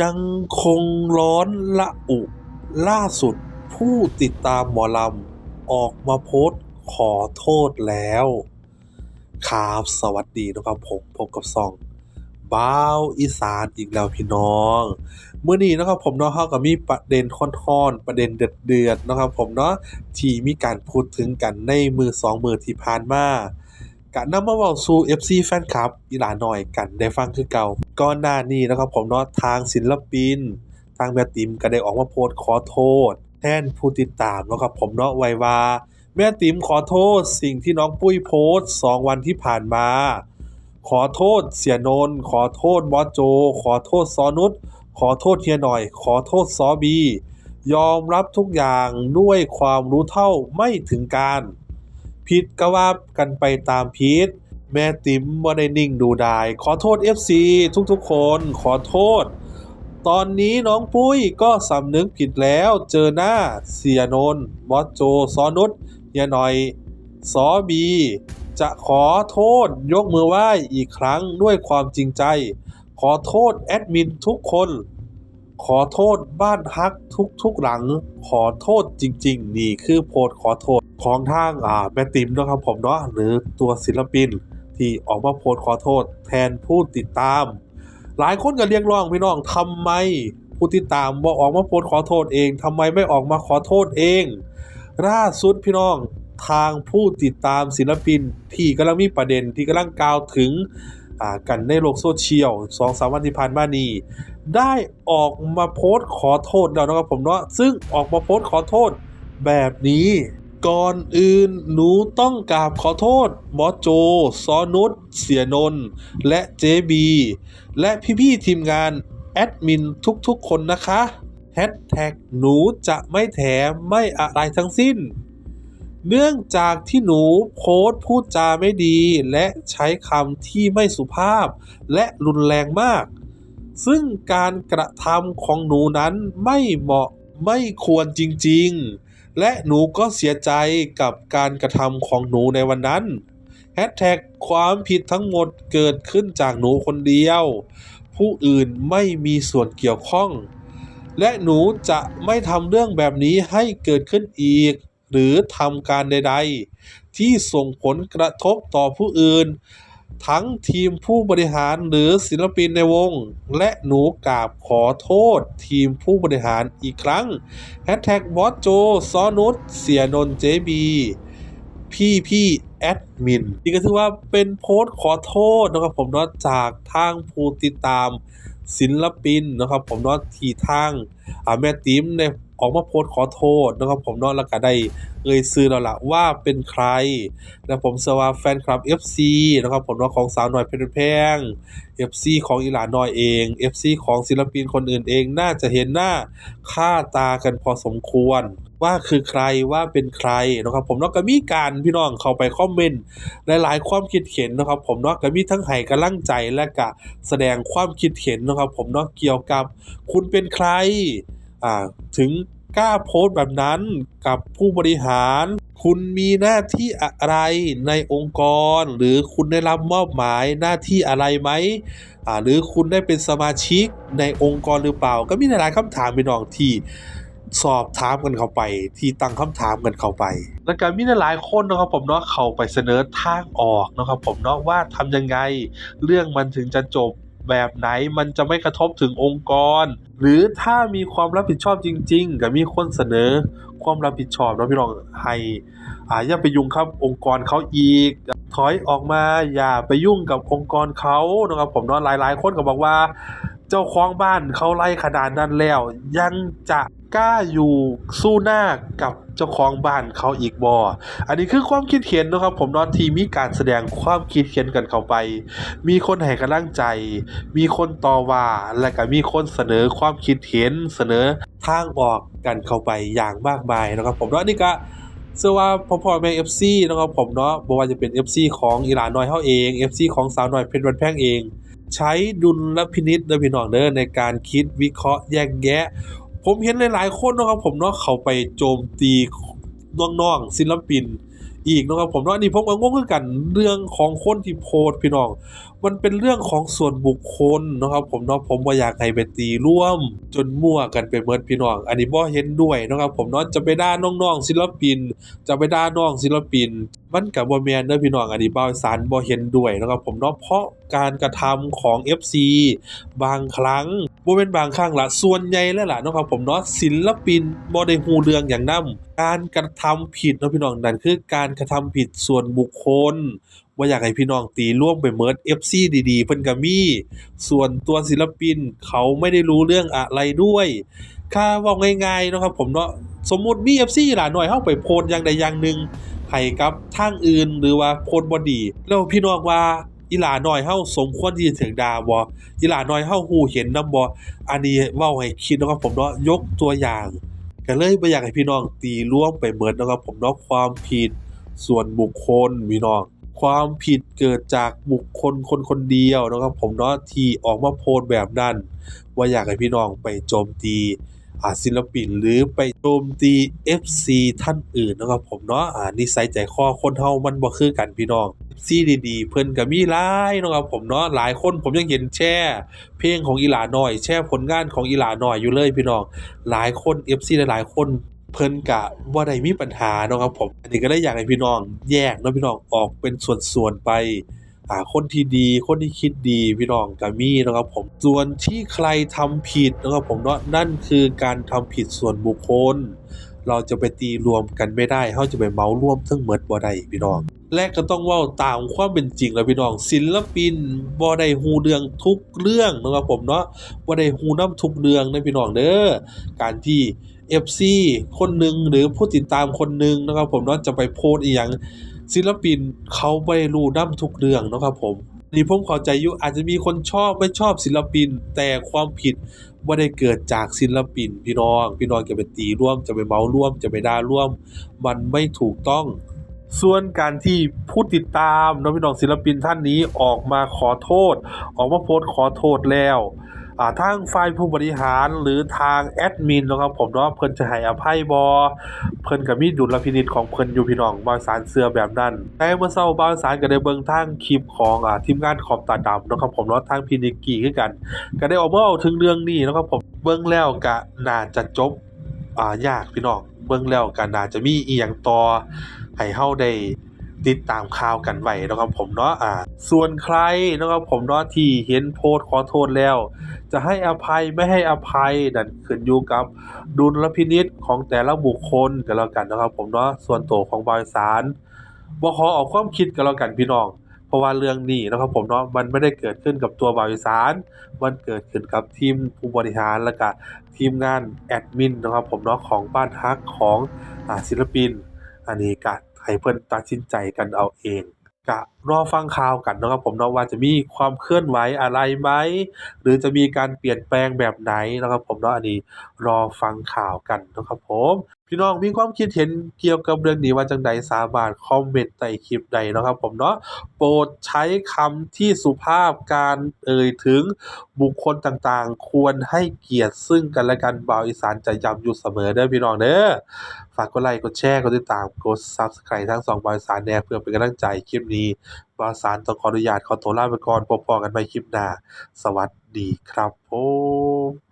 ยังคงร้อนระอุ ล่าสุดผู้ติดตามหมอลำ ออกมาโพสต์ขอโทษแล้วครับสวัสดีนะครับผมพบกับซองบ้าวอีสานอีกแล้วพี่น้องเมื้อนี้นะครับผมเนาะเราก็มีประเด็นค่อนๆประเด็นเดือดๆนะครับผมเนาะที่มีการพูดถึงกันในมือสองมือที่ผ่านมาก็นำมาเว้าสู่ FC แฟนคลับอีหลาหน้อยกันได้ฟังคือเก่าก่อนหน้านี้นะครับผมเนาะทางศิลปิน ทางแม่ติ๋มก็ได้ออกมาโพสต์ขอโทษ แทนผู้ติดตามนะครับผมเนาะไว้ว่า แม่ติ๋มขอโทษสิ่งที่น้องปุ้ยโพสต์สองวันที่ผ่านมา ขอโทษเสียนนขอโทษบอสโจ ขอโทษซอนุชขอโทษเฮียหน่อย ขอโทษซอบี ยอมรับทุกอย่างด้วยความรู้เท่าไม่ถึงการผิดก็ว่ากันไปตามผิด แม่ติ๋มบ่ได้นิ่งดูดาย ขอโทษ FC ทุกๆ คนขอโทษ ตอนนี้น้องปุ้ยก็สำนึกผิดแล้วเจอหน้าเสียนนท์บอสโจซอนุชเฮียหน่อยซอบี จะขอโทษยกมือไหว้อีกครั้งด้วยความจริงใจ ขอโทษแอดมินทุกคน ขอโทษบ้านฮักทุกๆหลัง ขอโทษจริง ๆ นี่คือโพสขอโทษของทางอ่าแม่ติ๋มนะครับผมเนาะหรือตัวศิลปิน ที่ออกมาโพสต์ขอโทษ แทนผู้ติดตาม หลายคนก็เรียกร้องพี่น้องทำไมผู้ติดตามบ่ออกมาโพสต์ขอโทษเองทำไมไม่ออกมาขอโทษเองล่าสุดพี่น้องทางผู้ติดตามศิลปินที่กำลังมีประเด็นที่กำลังกล่าวถึงกันในโลกโซเชียลสองสามวันที่ผ่านมานี้ได้ออกมาโพสต์ขอโทษแล้วนะครับผมเนาะซึ่งออกมาโพสต์ขอโทษแบบนี้ ก่อนอื่นหนูต้องกราบขอโทษบอสโจ ซอนุชเสียนน และเจบี และพี่ๆทีมงาน แอดมินทุกๆคนนะคะแฮชแท็กหนูจะไม่แถมไม่อะไรทั้งสิ้น เนื่องจากที่หนูโพสพูดจาไม่ดี และใช้คำที่ไม่สุภาพ และรุนแรงมาก ซึ่งการกระทำของหนูนั้นไม่เหมาะไม่ควรจริง ๆ และหนูก็เสียใจกับการกระทำของหนูในวันนั้นแฮชแท็กความผิดทั้งหมดเกิดขึ้นจากหนูคนเดียว ผู้อื่นไม่มีส่วนเกี่ยวข้อง และหนูจะไม่ทำเรื่องแบบนี้ให้เกิดขึ้นอีก หรือทำการใด ๆ ที่ส่งผลกระทบต่อผู้อื่น ทั้งทีมผู้บริหารหรือศิลปินในวง และหนูกราบขอโทษทีมผู้บริหารอีกครั้งแฮชแท็กบอสโจซอนุสเสียนนเจบีพี่พี่แอดมินนี่ก็ถือว่าเป็นโพสต์ขอโทษนะครับผมเนาะจากทางผู้ติดตาม ศิลปินนะครับ ผมเนาะที่ทางแม่ติ๋มได้ออกมาโพสต์ขอโทษนะครับผมเนาะแล้วก็ได้เอ่ยชื่อแล้วล่ะว่าเป็นใครและผมเชื่อว่าแฟนคลับ FC นะครับผมเนาะของสาวน้อยเพชรแพง FC ของอีหลาน้อยเอง FC ของศิลปินคนอื่นเองน่าจะเห็นหน้าค่าตากันพอสมควร ว่าคือใครว่าเป็นใครนะครับผมเนาะก็มีการพี่น้องเข้าไปคอมเมนต์หลายๆ ความคิดเห็นนะครับผมเนาะก็มีทั้งให้กำลังใจและก็แสดงความคิดเห็นนะครับผมเนาะเกี่ยวกับคุณเป็นใครอ่าถึงกล้าโพสต์แบบนั้นกับผู้บริหาร คุณมีหน้าที่อะไรในองค์กร หรือคุณได้รับมอบหมายหน้าที่อะไรไหมหรือคุณได้เป็นสมาชิกในองค์กรหรือเปล่า ก็มีหลายคำถามพี่น้องที่ สอบถามกันเข้าไป ที่ตั้งคำถามกันเข้าไป แล้วก็มีหลายคนนะครับผมเนาะเข้าไปเสนอทางออกนะครับผมเนาะว่าทำยังไง เรื่องมันถึงจะจบแบบไหนมันจะไม่กระทบถึงองค์กร หรือถ้ามีความรับผิดชอบจริง ๆ ก็มีคนเสนอความรับผิดชอบนะพี่น้องให้อ่าอย่าไปยุ่งครับองค์กรเขาอีก ถอยออกมาอย่าไปยุ่งกับองค์กรเขานะครับผมเนาะหลายๆ คนก็บอกว่า เจ้าของบ้านเขาไล่ขนาดนั้นแล้ว ยังจะกล้าอยู่สู้หน้ากับเจ้าของบ้านเขาอีกบ่อันนี้คือความคิดเห็นนะครับ ผมนาะที่มีการแสดงความคิดเห็นกันเข้าไป มีคนให้กำลังใจ มีคนต่อว่า และก็มีคนเสนอความคิดเห็นเสนอทางออกกันเข้าไปอย่างมากมายนะครับ ผมเนาะอันนี่ก็เชื่อว่าพ่อพ่อแม่ FC นะครับผมเนาะบ่ว่าจะเป็น FC ของอีหลานน้อยเฮาเอง FC ของสาวน้อยเพชรวันแพงเอง ใช้ดุลพินิจเด้อพี่น้องเด้อในการคิดวิเคราะห์แยกแยะ ผมเห็นหลาย ๆ คนนะครับผมเนาะเขาไปโจมตีน้องๆศิลปินอีกนะครับผมเนาะอันนี้ผมก็งงคือกันเรื่องของคนที่โพสพี่น้อง มันเป็นเรื่องของส่วนบุคคลนะครับผมเนาะผมบ่าอยากให้ไปตีร่วม จนมั่วกันไปเบิดพี่น้อง อันนี้บ่เห็นด้วยนะครับผมเนาะจะไปด่าน้องๆศิลปิน จะไปด่าน้องศิลปิน มันก็บบ่แม่นเด้อพี่น้องอันนี้บ่าวอีสารบ่เห็นด้วยนะครับผมเนาะเพราะการกระทำของ FC บางครั้งบ่แม่นบางครั้งละส่วนใหญ่แล้วล่ะเนาะครับผมเนาะศิลปินบ่ได้ฮู้เรื่องหยังนำการกระทำผิดเนาะพี่น้องนั่นคือการกระทำผิดส่วนบุคคลบ่อยากให้พี่น้องตีร่วมไปเมิด FC ดีๆ เพิ่นก็มี ส่วนตัวศิลปินเขาไม่ได้รู้เรื่องอะไรด้วยค่าว้าง่ายๆเนาะครับผมเนาะสมมุติมี FC หลาหน่อยเฮาไปโพสอย่างใดอย่างหนึ่ง ให้กับทางอื่นหรือว่าโพสต์บ่ดี แล้วพี่น้องว่าอีหลาน้อยเฮาสมควรที่จะถูกด่าบ่อีหลาน้อยเฮาฮู้เห็นนำบ่อันนี้เว้าให้คิดนะครับผมเนาะยกตัวอย่างก็เลยบ่อยากให้พี่น้องตีร่วมไปเบิดเนาะครับผมเนาะความผิดส่วนบุคคลพี่น้องความผิดเกิดจากบุคคลคนคนเดียวนะครับผมเนาะที่ออกมาโพสต์แบบนั้นบ่าอยากให้พี่น้องไปโจมตี อ่าศิลปินหรือไปโจมตี FC ท่านอื่นนะครับผมเนาะอ่านิสัยใจคอคนเฮามันบ่คือกันพี่น้อง FC ดีๆ เพิ่นก็มีหลายนะครับผมเนาะหลายคนผมยังเห็นแชร์เพลงของอีหลาน้อย แชร์ผลงานของอีหลาน้อยอยู่เลยพี่น้องหลายคน FC หลายๆคนเพิ่นก็บ่าได้มีปัญหาเนาะครับผม อันนี้ก็เลยอยากให้พี่น้องแยกเนาะพี่น้องออกเป็นส่วนๆไป อ่าคนที่ดี คนที่คิดดีพี่น้องก็มีนะครับผมส่วนที่ใครทำผิดนะครับผมเนาะนั่นคือการทำผิดส่วนบุคคล เราจะไปตีรวมกันไม่ได้เฮาจะไปเมารวมทั้งหมดบ่ได้พี่น้อง และก็ต้องว้าตามความเป็นจริงแล้วพี่น้องศิลปินบ่ได้ฮู้เรื่องทุกเรื่องนะครับผมเนาะบ่ได้ฮู้นำทุกเรื่องนะพี่น้องเด้อการที่ FC คนหนึ่งหรือผู้ติดตามคนหนึ่งนะครับผมเนาะจะไปโพสอีหยัง ศิลปินเขาไม่ได้รู้นํทุกเรื่องนะครับผมนี่ผมเข้าใจอยู่อาจจะมีคนชอบไม่ชอบศิลปิน แต่ความผิดบ่ได้เกิดจากศิลปิน พี่น้อง พี่น้องจะไปตีร่วมจะไปเมาร่วมจะไปด่าร่วม มันไม่ถูกต้อง ส่วนการที่ผู้ติดตามเนาะพี่น้องศิลปินท่านนี้ออกมาขอโทษ ออกมาโพสต์ขอโทษแล้ว ทางฝ่ายผู้บริหารหรือทางแอดมินนะครับผมเนาะเพิ่นจะให้อภัยบ่เพิ่นก็มีดุลพินิจของเพิ่นอยู่พี่น้องบาวสารเสื้อแบบนั้นแต่เมื่อเช้าบาวสารก็ได้เบิ่งทางคลิปของอ่าทีมงานขอบตาดำนะครับผมเนาะทางพี่นิกกี้คือกัน ก็ได้ออกมาเว้าถึงเรื่องนี้นะครับผมเบิ่งแล้วก็น่าจะจบอ่ายากพี่น้องเบิ่งแล้วก็น่าจะมีอีหยังต่อให้เฮาได้ ติดตามข่าวกันไว้นะครับผมเนาะอ่า ส่วนใครนะครับผมเนาะที่เห็นโพสต์ขอโทษแล้ว จะให้อภัยไม่ให้อภัยนั่นขึ้นอยู่กับดุลพินิจของแต่ละบุคคลก็แล้วกันนะครับผมเนาะส่วนตัวของบริษัทบ่ขอออกความคิดก็แล้วกันพี่น้องเพราะว่าเรื่องนี้นะครับผมเนาะมันไม่ได้เกิดขึ้นกับตัวบริษัทมันเกิดขึ้นกับทีมผู้บริหารแล้วก็ทีมงานแอดมินนะครับผมเนาะของบ้านฮักของอศิลปิน อันนี้ก็ ให้เพื่อนตัดสินใจกันเอาเองก็รอฟังข่าวกันนะครับผมเนาะว่าจะมีความเคลื่อนไหวอะไรไหมหรือจะมีการเปลี่ยนแปลงแบบไหนนะครับผมเนาะอันนี้รอฟังข่าวกันนะครับผม พี่น้องมีความคิดเห็นเกี่ยวกับเรื่องนี้ว่าจังใดสามารถคอมเมนต์ใต้คลิปใดนะครับผมเนาะโปรดใช้คำที่สุภาพการเอ่ยถึงบุคคลต่างๆ ควรให้เกียรติซึ่งกันและกันบ่าวอีสานจะย้ำอยู่เสมอเด้อพี่น้องเด้อฝากกดไลค์กดแชร์กดติดตามกด Subscribe ทั้งสองบริษัทแน่เพื่อเป็นกำลังใจคลิปนี้บริษัทต้องขออนุญาตขอตัวลาไปก่อนพบกันใหม่คลิปหน้าสวัสดีครับผม